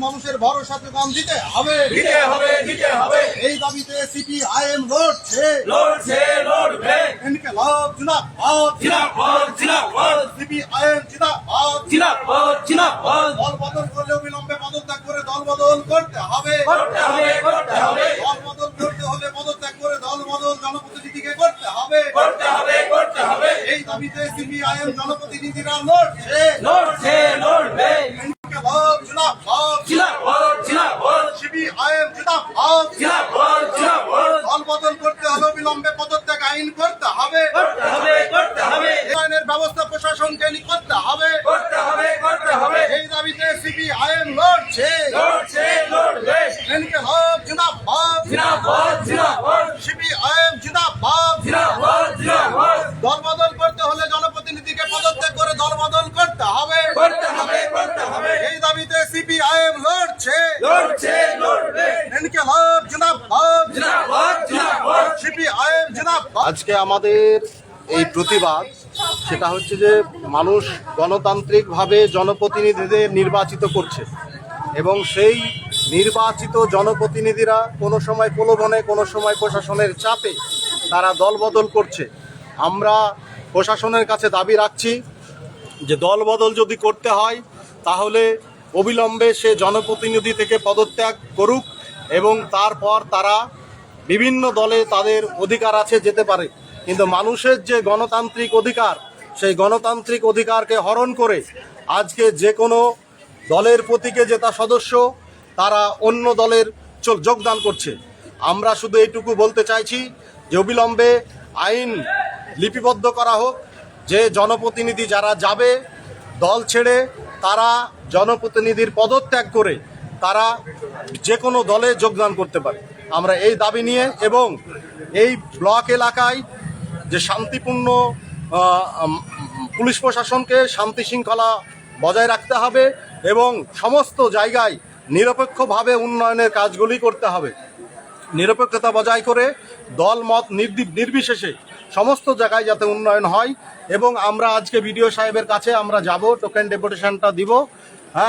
মানুষের ভরসা যোগান দিতে হবে। দিতে হবে দিতে হবে। এই দাবিতে সিপিআইএম লড়ছে। লড়ছে লড়বে। ইনকলাব জিন্দাবাদ। জিনাপদ জিনাপদ সিপিআইএম জিন্দাবাদ। জিনাপদ জিনাপদ দল বদল করলে অবিলম্বে পদত্যাগ করে দল বদল করতে হবে। করতে হবে করতে হবে। দল বদল করতে হলে পদত্যাগ করে দল বদল জনপ্রতিনিধিকে করতে হবে। করতে হবে করতে হবে। এই দাবিতে সিপিআইএম জনপ্রতিনিধিরা লড়ছে। লড়ছে লড়বে সিপিআইএম জিন্দাবাদ জিনাপদ জিনাপদ দল বদল করতে হলে বিলম্বে পদত্যাগ আইন করতে হবে। আইনের ব্যবস্থা প্রশাসনকে করতে হবে। করতে হবে করতে এই দাবিতে সিপিআইএম লড়ছে। লড়ছে লড়বে। জিন্দাবাদ আজকে আমাদের এই প্রতিবাদ, সেটা হচ্ছে যে মানুষ গণতান্ত্রিকভাবে জনপ্রতিনিধিদের নির্বাচিত করছে এবং সেই নির্বাচিত জনপ্রতিনিধিরা কোনো সময় প্রলোভনে, কোনো সময় প্রশাসনের চাপে তারা দলবদল করছে। আমরা প্রশাসনের কাছে দাবি রাখছি যে দলবদল যদি করতে হয়, তাহলে অবিলম্বে সে জনপ্রতিনিধি থেকে পদত্যাগ করুক এবং তারপর তারা বিভিন্ন দলে তাদের অধিকার আছে, যেতে পারে। কিন্তু মানুষের যে গণতান্ত্রিক অধিকার, সেই গণতান্ত্রিক অধিকারকে হরণ করে আজকে যে কোনো দলের প্রতীকে জেতা সদস্য, তারা অন্য দলের যোগদান করছে। আমরা শুধু এইটুকু বলতে চাইছি যে অবিলম্বে আইন লিপিবদ্ধ করা হোক, যে জনপ্রতিনিধি যারা যাবে দল ছেড়ে, তারা জনপ্রতিনিধির পদত্যাগ করে তারা যে কোনো দলে যোগদান করতে পারে। আমরা এই দাবি নিয়ে এবং এই ব্লক এলাকায় যে শান্তিপূর্ণ পুলিশ প্রশাসনকে শান্তি শৃঙ্খলা বজায় রাখতে হবে এবং সমস্ত জায়গায় নিরপেক্ষভাবে উন্নয়নের কাজগুলি করতে হবে। নিরপেক্ষতা বজায় করে দল, মত নির্বিশেষে সমস্ত জায়গায় যাতে উন্নয়ন হয় এবং আমরা আজকে বিডিও সাহেবের কাছে আমরা যাব টোকেন ডেপুটেশনটা দিব।